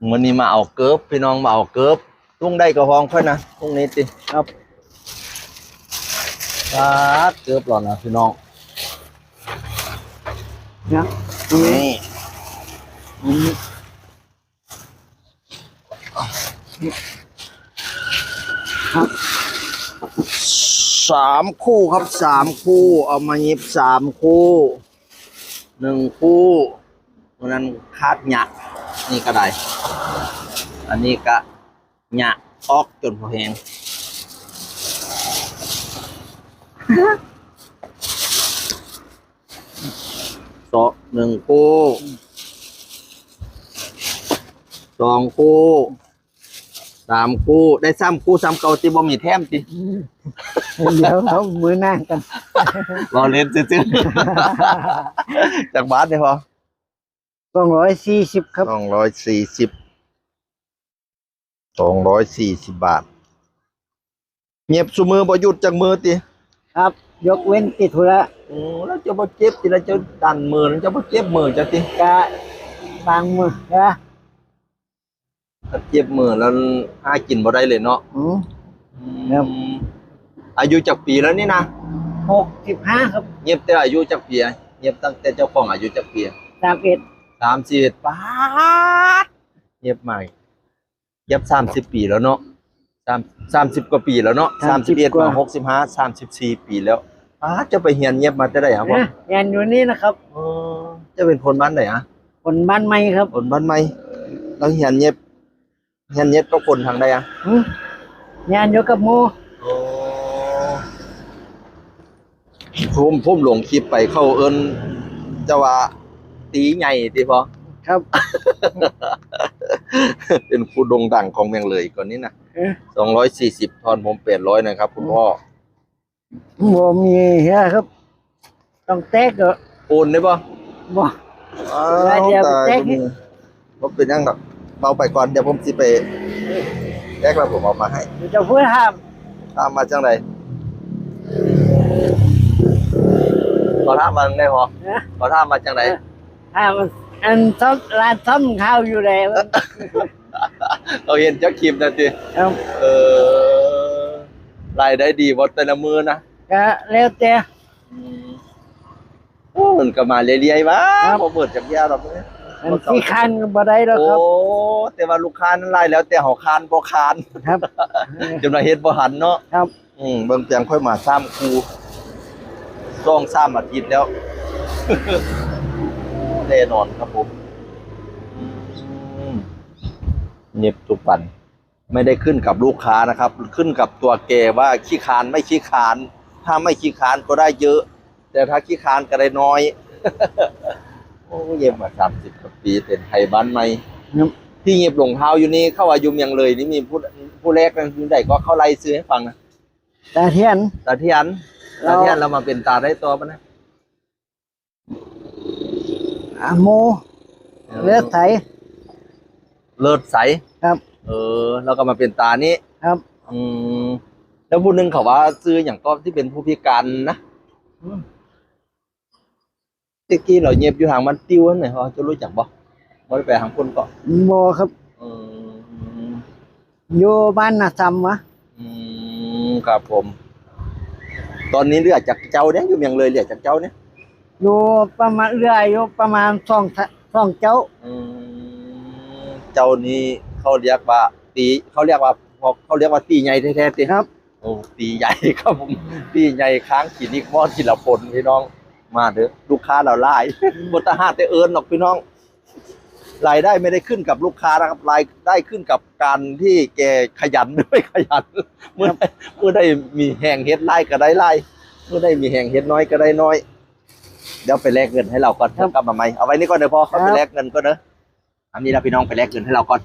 วันนี้มาเอาเกิบพี่น้องมาเอาเกิบลุงได้กระหองค่อยนะลุงนี้ติครับปาดเกิบหรอนะพี่น้องนะนี่อืมครับสามคู่ครับสามคู่ เอามาหยิบสามคู่หนึ่งคู่วันนั้นคาดหยะ นี่ก็ได้ อันนี้ก็หยะออกจนพอแหงสองหนึ่งคู่สองคู่สามคู่ได้ซ้ำคู่ซ้ำเก่าที่บ่มีแถมติเดี๋ยวเขามือหน้ากันรอเล่นซื่อๆจากบาทเนี่ยพอ สองร้อยสี่สิบครับสองร้อยสี่สิบสองร้อยสี่สิบบาท เงียบสุมือบ่หยุดจากมือติครับ ยกเว้นติดธุระโอ้แล้วจะบ่เจ็บติแล้วจะดันมือแล้วจะบ่เจ็บมือจะติกะบางมือนะถ้าเจ็บมือแล้วหากินบ่ได้เลยเนาะอืมครับอืมอายุจากปีแล้วนี่นะหกสิบห้าครับ เงียบแต่อายุจากปีอะเงียบตั้งแต่เจ้าของอายุจากปีอะสามเอ็ด สามสิบเอ็ดป้าดเงียบใหม่เงียบสามสิบปีแล้วเนาะสามสามสิบกว่าปีแล้วเนาะสามสิบเอ็ดมาหกสิบห้าสามสิบสี่ปีแล้วป้าดจะไปเฮียนเงียบมาจะได้หรอวะนะงานอยู่นี่นะครับเออจะเป็นคนบ้านไหนอะคนบ้านใหม่ครับคนบ้านไหมแล้วเฮียนเงียบเฮียนเงียบก็คนทางใดอะอืมงานอยู่กับหมูโอ้พุ่มพุ่มหลงคลิปไปเข้าเอินจะว่า ตีใหญ่ตีพอครับ เป็นผู้โด่งดังของเมืองเลยก่อนนี้นะเอ๊ะ สองร้อยสี่สิบทอนผมแปดร้อยนะครับ คุณพ่อ บ่มีเฮียครับ ต้องแตกเหรอโอนได้ปะบ่ อ้าได้เดี๋ยวตายแจ็คคุณผมเป็นยังดอกเบาไปก่อนเดี๋ยวผมสิไปแยกแล้วผมเอามาให้ เดี๋ยวจะพูดห้ามตามมาจังไรขอท่ามมาจังไรพอนะขอท่ามมาจังไร ห้ามอันซ่อมร้านซ่อมข้าวอยู่แล้วเราเห็นเจ้าคลิปนะทีครับเออรายได้ดีวัดแต่ละมือนะก็แล้วแต่โอ้มันก็มาเรื่อยๆวะครับพอเปิดจากยาเราเนี่ยอันที่คันก็บ่ได้แล้วโอ้ครับแต่ว่าลูกค้านั้นไล่แล้วแต่หอคานบ่คานครับจำนวนเฮ็ดบ่หันเนาะครับ อืมเบิ่งเพียงค่อยมาซ้ำครูซ่องซ้ำอาทิตย์แล้ว แน่นอนครับผมอืมเน็บทุกวัน ไม่ได้ขึ้นกับลูกค้านะครับ ขึ้นกับตัวแกว่าขี้คานไม่ขี้คาน ถ้าไม่ขี้คานก็ได้เยอะ แต่ถ้าขี้คานก็ได้น้อย โอ้เย็บมาสามสิบกว่าปีเป็นไทยบ้านใหม่ครับที่เงียบหลงเท้าอยู่นี่เข้าอายุเมียงเลย นี่มีผู้ผู้แรกนั่นคือใดก็เข้าไล่ซื้อให้ฟังนะตาเทียนตาเทียนเราตาเทียนเรามาเป็นตาได้ตัวปะนะ อะโมเลือดใสเลิศใสครับ เออ แล้วก็มาเป็นตานี้ครับ อืมแล้วผู้หนึงเขาว่าซื้ออย่างก็ที่เป็นผู้พิการนะอืมตะกี้เราเงียบอยู่ทางมันติ้วนั่นหน่อยเขาจะรู้จักบ่บ่ได้ไปทางคนก็โมครับอืมอยู่บ้านนาซัมวะอืมครับผม ตอนนี้เรียกจากเจ้าเนี่ยอยู่เมียงเลยเรียกจากเจ้าเนี่ย อยู่ประมาณเรืออยู่ประมาณสองทะสองเจ้าอืมเจ้านี้เขาเรียกว่าตีเขาเรียกว่าเขาเรียกว่าตีใหญ่แท้ๆตีครับโอ้ตีใหญ่ครับผมตีใหญ่ค้างขีนิกมอดทีละพลพี่น้องมาเด้อลูกค้าเราไล่บทหารแต่เอิญหรอกพี่น้องรายได้ไม่ได้ขึ้นกับลูกค้านะครับรายได้ขึ้นกับการที่แกขยันด้วยขยัน เมื่อได้เมื่อได้มีแหงเฮ็ดไล่ก็ได้ไล่เมื่อได้มีแหงเฮ็ดน้อยก็ได้น้อย เดี๋ยวไปแลกเงินให้เราก่อนครับกลับมาใหม่เอาไว้นี่ก่อนเดี๋ยวพอเขาครับไปแลกเงินก็เนอะอันนี้เราพี่น้องไปแลกเงินให้เราก่อน